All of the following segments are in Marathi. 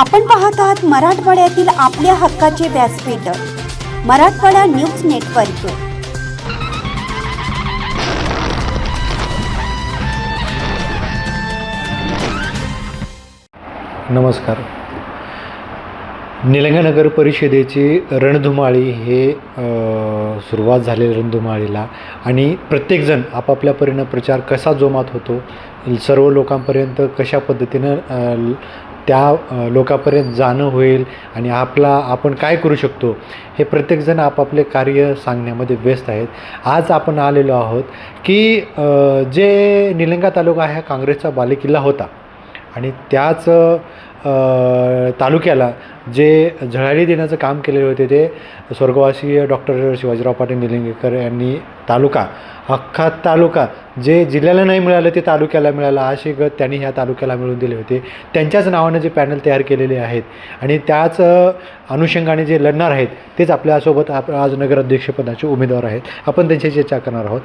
आपण पाहत आहात मराठवाड्यातील आपल्या हक्काचे व्यासपीठ मराठवाडा न्यूज नेटवर्क. नमस्कार. निलंगा नगर परिषदेची रणधुमाळी हे सुरुवात झाली रणधुमाळीला आणि प्रत्येकजण आपापल्या परीनं प्रचार कसा जोमात होतो सर्व लोकांपर्यंत कशा पद्धतीनं त्या लोकापर्यंत जाणं होईल आणि आपला आपण काय करू शकतो हे प्रत्येकजण आपापले कार्य सांगण्यामध्ये व्यस्त आहेत. आज आपण आलेलो आहोत की जे निलंगा तालुका हा काँग्रेसचा बालेकिल्ला होता. आणि त्याच तालुक्याला जे झळाळी देण्याचं काम केलेले होते ते स्वर्गवासी डॉक्टर शिवाजीराव पाटील निलंगेकर यांनी तालुका अख्खा तालुका जे जिल्ह्याला नाही मिळालं ते तालुक्याला मिळालं. असे गत त्यांनी ह्या तालुक्याला मिळवून दिले होते. त्यांच्याच नावानं जे पॅनल तयार केलेले आहेत आणि त्याच अनुषंगाने जे लढणार आहेत तेच आपल्यासोबत आप आज नगराध्यक्षपदाचे उमेदवार आहेत. आपण त्यांची चर्चा करणार आहोत.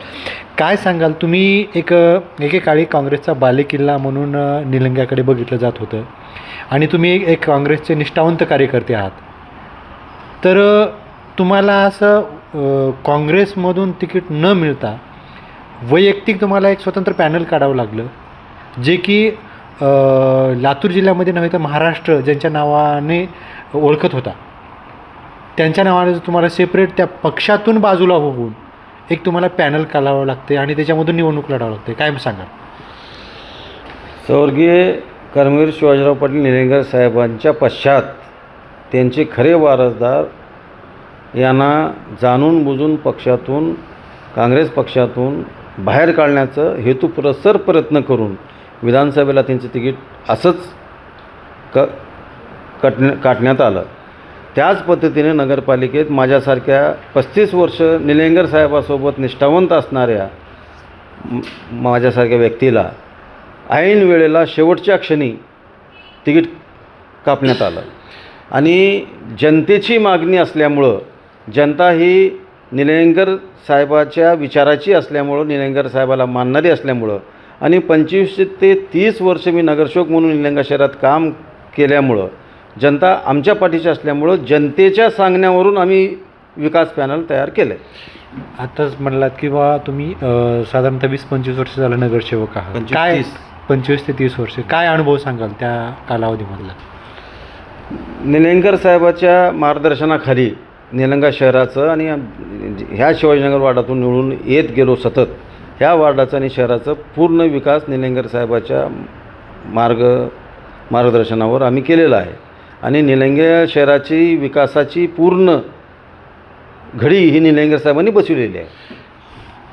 काय सांगाल? तुम्ही एक एकेकाळी काँग्रेसचा बालेकिल्ला म्हणून निलंग्याकर निलंग्याकडे बघितलं जात होतं. आणि तुम्ही एक- काँग्रेसचे निष्ठावंत कार्यकर्ते आहात. तर तुम्हाला असं काँग्रेसमधून तिकीट न मिळता वैयक्तिक तुम्हाला एक स्वतंत्र पॅनल काढावं लागलं. जे की लातूर जिल्ह्यामध्ये नव्हे तर महाराष्ट्र ज्यांच्या नावाने ओळखत होता. त्यांच्या नावाने जर तुम्हाला सेपरेट त्या पक्षातून बाजूला होऊन एक तुम्हाला पॅनल काढावं लागते आणि त्याच्यामधून निवडणूक लढावं लागते. काय सांगा स्वर्गीय कर्मवीर शिवाजीराव पाटील निलंगेकर साहेबांच्या पश्चात त्यांचे खरे वारसदार यांना जाणून बुजून पक्षातून काँग्रेस पक्षातून बाहेर काढण्याचं हेतुपुरस्सर प्रयत्न करून विधानसभेला त्यांचं तिकीट असंच क कटण्या काटण्यात आलं. त्याच पद्धतीने नगरपालिकेत माझ्यासारख्या पस्तीस वर्ष निलेंगर साहेबासोबत निष्ठावंत असणाऱ्या माझ्यासारख्या व्यक्तीला ऐन वेळेला शेवटच्या क्षणी तिकीट कापण्यात आलं. आणि जनतेची मागणी असल्यामुळं जनता ही निलंगेकर साहेबाच्या विचाराची असल्यामुळं निलंगेकर साहेबाला मानणारी असल्यामुळं आणि पंचवीस ते तीस वर्ष मी नगरसेवक म्हणून निलंगा शहरात काम केल्यामुळं जनता आमच्या पाठीची असल्यामुळं जनतेच्या सांगण्यावरून आम्ही विकास पॅनल तयार केलं आताच म्हणलात की बा तुम्ही साधारणतः वीस पंचवीस वर्ष झालं नगरसेवक आहात. काय. पंचवीस ते तीस वर्ष. काय अनुभव सांगाल त्या कालावधीमधला? निलंगकर साहेबाच्या मार्गदर्शनाखाली निलंगा शहराचं आणि ह्या शिवाजीनगर वार्डातून निवडून येत गेलो सतत ह्या वार्डाचा आणि शहराचं पूर्ण विकास निलंगेकर साहेबाच्या मार्ग मार्गदर्शनावर आम्ही केलेला आहे. आणि निलंगे शहराची विकासाची पूर्ण घडी ही निलंगेकर साहेबांनी बसवलेली आहे.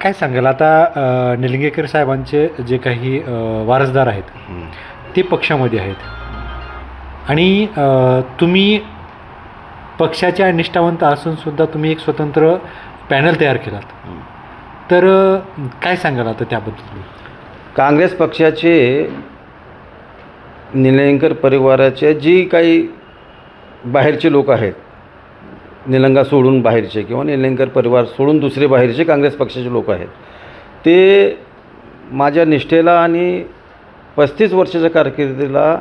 काय सांगाल? आता निलंगेकर साहेबांचे जे काही वारसदार आहेत ते पक्षामध्ये आहेत. आणि तुम्ही पक्षाच्या निष्ठावंत असूनसुद्धा तुम्ही एक स्वतंत्र पॅनल तयार केलात. तर काय सांगाल आता त्याबद्दल? काँग्रेस पक्षाचे निलंगेकर परिवाराचे जी काही बाहेरचे लोक आहेत निलंगा सोडून बाहेरचे किंवा निलंगेकर परिवार सोडून दुसरे बाहेरचे काँग्रेस पक्षाचे लोक आहेत. ते माझ्या निष्ठेला आणि पस्तीस वर्षाच्या कारकिर्दीला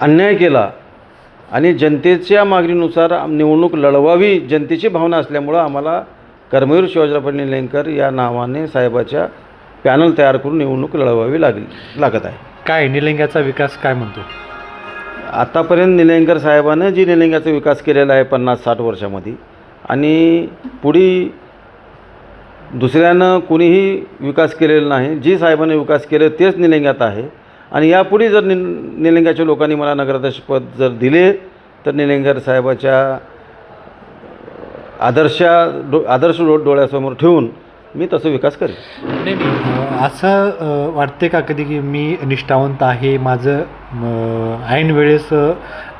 अन्याय केला आणि जनतेच्या मागणीनुसार निवडणूक लढवावी जनतेची भावना असल्यामुळं आम्हाला कर्मवीर शिवाजीराव पाटील निलंगेकर या नावाने साहेबाच्या पॅनल तयार करून निवडणूक लढवावी लागली लागत आहे. काय निलंग्याचा विकास काय म्हणतो? आतापर्यंत निलंगेकर साहेबानं जी निलंग्याचा विकास केलेला आहे पन्नास साठ वर्षामध्ये आणि पुढे दुसऱ्यानं कुणीही विकास केलेला नाही जी साहेबाने विकास केले तेच निलंग्यात आहे. आणि यापुढे जर नि निलंग्याच्या लोकांनी मला नगराध्यक्षपद जर दिले तर निलंगेकर साहेबाच्या आदर्शा डो आदर्श डो डोळ्यासमोर ठेवून मी तसं विकास करेन. नाही नाही. असं अ, वाटते का कधी की मी निष्ठावंत आहे? माझं ऐन वेळेस अ,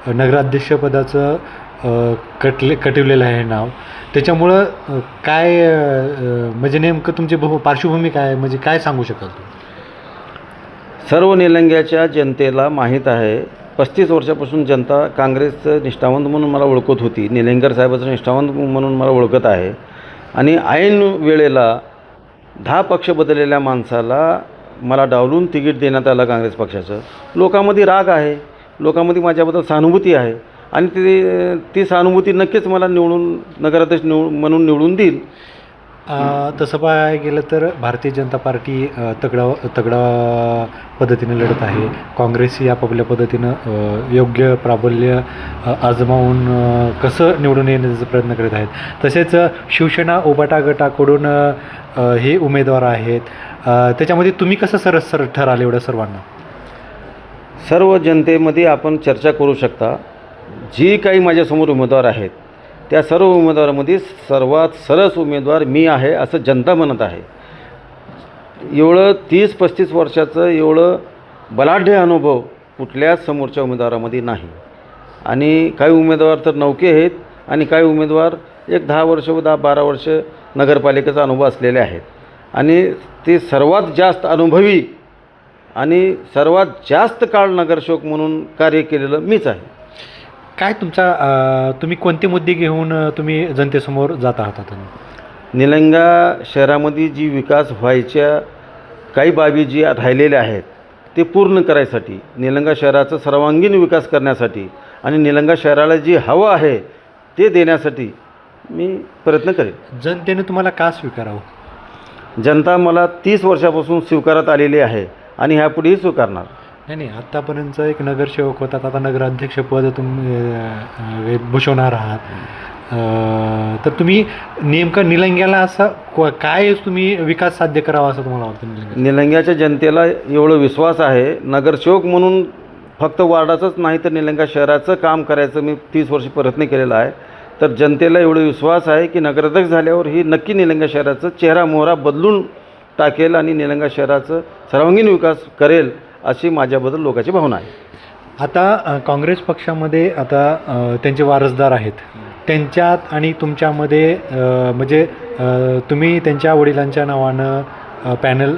नगराध्यक्षपदाचं अ, कटले कटवलेलं आहे नाव. त्याच्यामुळं अ, काय अ, म्हणजे नेमकं तुमची बहु पार्श्वभूमी काय आहे? म्हणजे काय सांगू शकाल तुम्ही? सर्व निलंग्याच्या जनतेला माहीत आहे पस्तीस वर्षापासून जनता काँग्रेसचं निष्ठावंत म्हणून मला ओळखत होती. निलंगेकर साहेबाचं निष्ठावंत म्हणून मला ओळखत आहे. आणि ऐन वेळेला दहा पक्ष बदललेल्या माणसाला मला डावलून तिकीट देण्यात आलं काँग्रेस पक्षाचं. लोकांमध्ये राग आहे. लोकांमध्ये माझ्याबद्दल सहानुभूती आहे. आणि ती ती सहानुभूती नक्कीच मला निवडून नगराध्यक्ष निवड म्हणून निवडून देईल. तसं पाहायला गेलं तर भारतीय जनता पार्टी तगडा तगडा पद्धतीने लढत आहे. काँग्रेस ही आपापल्या पद्धतीनं योग्य प्राबल्य आजमावून कसं निवडून येण्याचा प्रयत्न करत आहेत. तसेच शिवसेना उबाटा गटाकडून हे उमेदवार आहेत. त्याच्यामध्ये तुम्ही कसं सरसर ठराल एवढ्या सर्वांना? सर्व जनतेमध्ये आपण चर्चा करू शकता. जी काही माझ्यासमोर उमेदवार आहेत त्या सर्व उमेदवारामध्ये सर्वात सरस उमेदवार मी आहे असं जनता म्हणत आहे. एवढं तीस पस्तीस वर्षाचं एवढं बलाढ्य अनुभव कुठल्याच समोरच्या उमेदवारामध्ये नाही. आणि काही उमेदवार तर नौके आहेत आणि काही उमेदवार एक दहा वर्ष व दहा बारा वर्ष नगरपालिकेचा अनुभव असलेले आहेत. आणि ते सर्वात जास्त अनुभवी आणि सर्वात जास्त काळ नगरसेवक म्हणून कार्य केलेलं मीच आहे. काय तुमचा तुम्ही कोणते मुद्दे घेऊन तुम्ही जनतेसमोर जात आहात आता? निलंगा शहरामध्ये जी विकास व्हायच्या काही बाबी जी राहिलेल्या आहेत ते पूर्ण करायसाठी निलंगा शहराचा सर्वांगीण विकास करण्यासाठी आणि निलंगा शहराला जी हवं आहे ते देण्यासाठी मी प्रयत्न करेन. जनतेने तुम्हाला का स्वीकारावं? जनता मला तीस वर्षापासून स्वीकारत आलेली आहे आणि ह्यापुढेही स्वीकारणार. नाही नाही आत्तापर्यंत एक नगरसेवक होतात आता नगराध्यक्षपद तुम्ही भूषवणार आहात. तर तुम्ही नेमकं निलंग्याला असं काय तुम्ही विकास साध्य करावा असं तुम्हाला वाटतं निलंग्याच्या जनतेला एवढं विश्वास आहे नगरसेवक म्हणून फक्त वार्डाचंच नाही तर निलंगा शहराचं काम करायचं मी तीस वर्ष प्रयत्न केलेला आहे. तर जनतेला एवढं विश्वास आहे की नगराध्यक्ष झाल्यावर ही नक्की निलंगा शहराचं चेहरा मोहरा बदलून टाकेल आणि निलंगा शहराचं सर्वांगीण विकास करेल. अशी माझ्याबद्दल लोकांची भावना आहे. आता काँग्रेस पक्षामध्ये आता त्यांचे वारसदार आहेत. त्यांच्यात आणि तुमच्यामध्ये म्हणजे तुम्ही त्यांच्या वडिलांच्या नावानं पॅनल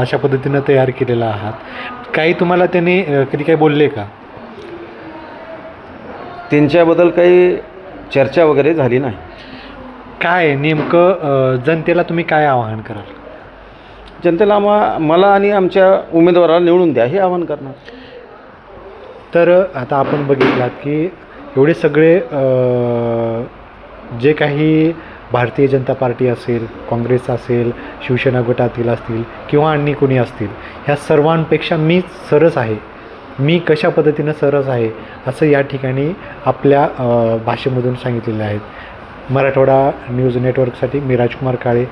अशा पद्धतीनं तयार केलेला आहात. काही तुम्हाला त्यांनी कधी काही बोलले का? त्यांच्याबद्दल काही चर्चा वगैरे झाली नाही. काय नेमकं जनतेला तुम्ही काय आवाहन कराल? जनतेला आम्हा मला आणि आमच्या उमेदवाराला निवडून द्या हे आवाहन करणार. तर आता आपण बघितलात की एवढे सगळे अ, जे काही भारतीय जनता पार्टी असेल काँग्रेस असेल शिवसेना गटातील असतील किंवा अन्य कोणी असतील ह्या सर्वांपेक्षा मी सरस आहे. मी कशा पद्धतीनं सरस आहे असं या ठिकाणी आपल्या अ, भाषेमधून सांगितलेलं आहे. मराठवाडा न्यूज नेटवर्कसाठी मी राजकुमार काळे.